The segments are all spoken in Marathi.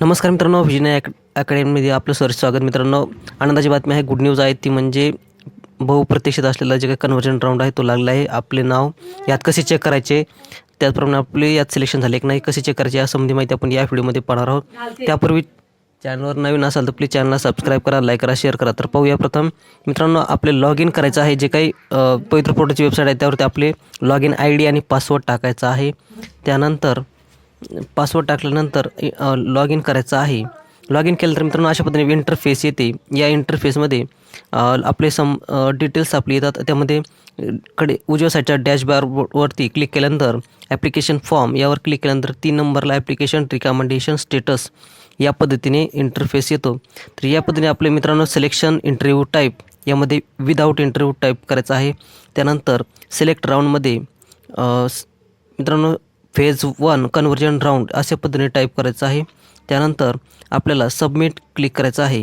नमस्कार मित्रांनो विजय अॅक अकॅडमीमध्ये आपलं सर स्वागत मित्रांनो. आनंदाची बातमी आहे गुड न्यूज आहे ती म्हणजे बहुप्रतीक्षित असलेला जे काही कन्व्हर्जन राऊंड आहे तो लागला आहे. आपले नाव यात कसे चेक करायचे? त्याचप्रमाणे आपले यात सिलेक्शन झाले की नाही कसे चेक करायचे या संबंधी माहिती आपण या व्हिडिओमध्ये पाहणार आहोत. त्यापूर्वी चॅनलवर नवीन असाल तर प्लीज चॅनलला सबस्क्राईब करा लाईक करा शेअर करा. तर पाहूया प्रथम. मित्रांनो आपले लॉग इन करायचं आहे जे काही पवित्र पोर्टलची वेबसाईट आहे त्यावरती आपले लॉग इन आय डी आणि पासवर्ड टाकायचा आहे. त्यानंतर पासवर्ड टाकल्यानंतर लॉग इन करायचं आहे. लॉग इन केलं तर मित्रांनो अशा पद्धतीने इंटरफेस येते. या इंटरफेसमध्ये आपले सम डिटेल्स आपले येतात. त्यामध्ये कडे उजव्या साईडच्या डॅशबार वरती क्लिक केल्यानंतर ॲप्लिकेशन फॉर्म यावर क्लिक केल्यानंतर तीन नंबरला ॲप्लिकेशन रिकमेंडेशन स्टेटस या पद्धतीने इंटरफेस येतो. तर या पद्धतीने आपले मित्रांनो सिलेक्शन इंटरव्ह्यू टाईप यामध्ये विदाऊट इंटरव्ह्यू टाईप करायचं आहे. त्यानंतर सिलेक्ट राऊंडमध्ये मित्रांनो फेज वन कन्व्हर्जन राऊंड अशा पद्धतीने टाईप करायचं आहे. त्यानंतर आपल्याला सबमिट क्लिक करायचं आहे.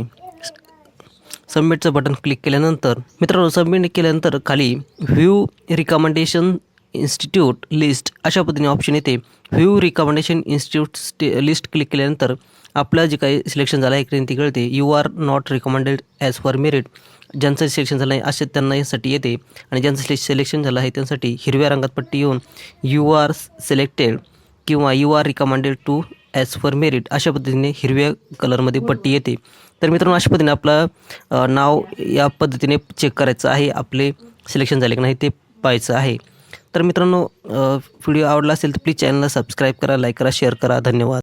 सबमिटचं बटन क्लिक केल्यानंतर मित्रांनो सबमिट केल्यानंतर खाली व्ह्यू रिकमेंडेशन इन्स्टिट्यूट लिस्ट अशा पद्धतीने ऑप्शन येते. View recommendation institute stay list click केल्यानंतर आपलं जे काही सिलेक्शन झालं आहे ती कळते you are not recommended as for merit ज्यांचं सिलेक्शन झालं आहे असे त्यांना यासाठी येते. आणि ज्यांचं सिले सिलेक्शन झालं आहे त्यांसाठी हिरव्या रंगात पट्टी येऊन यू आर सिलेक्टेड किंवा you are recommended to as for merit अशा पद्धतीने हिरव्या कलरमध्ये पट्टी येते. तर मित्रांनो अशा पद्धतीने आपलं नाव या पद्धतीने चेक करायचं आहे. आपले सिलेक्शन झाले की नाही ते पाहायचं आहे. तर मित्रांनो व्हिडिओ आवडला असेल तर प्लीज चॅनलला सबस्क्राईब करा लाईक करा शेअर करा. धन्यवाद.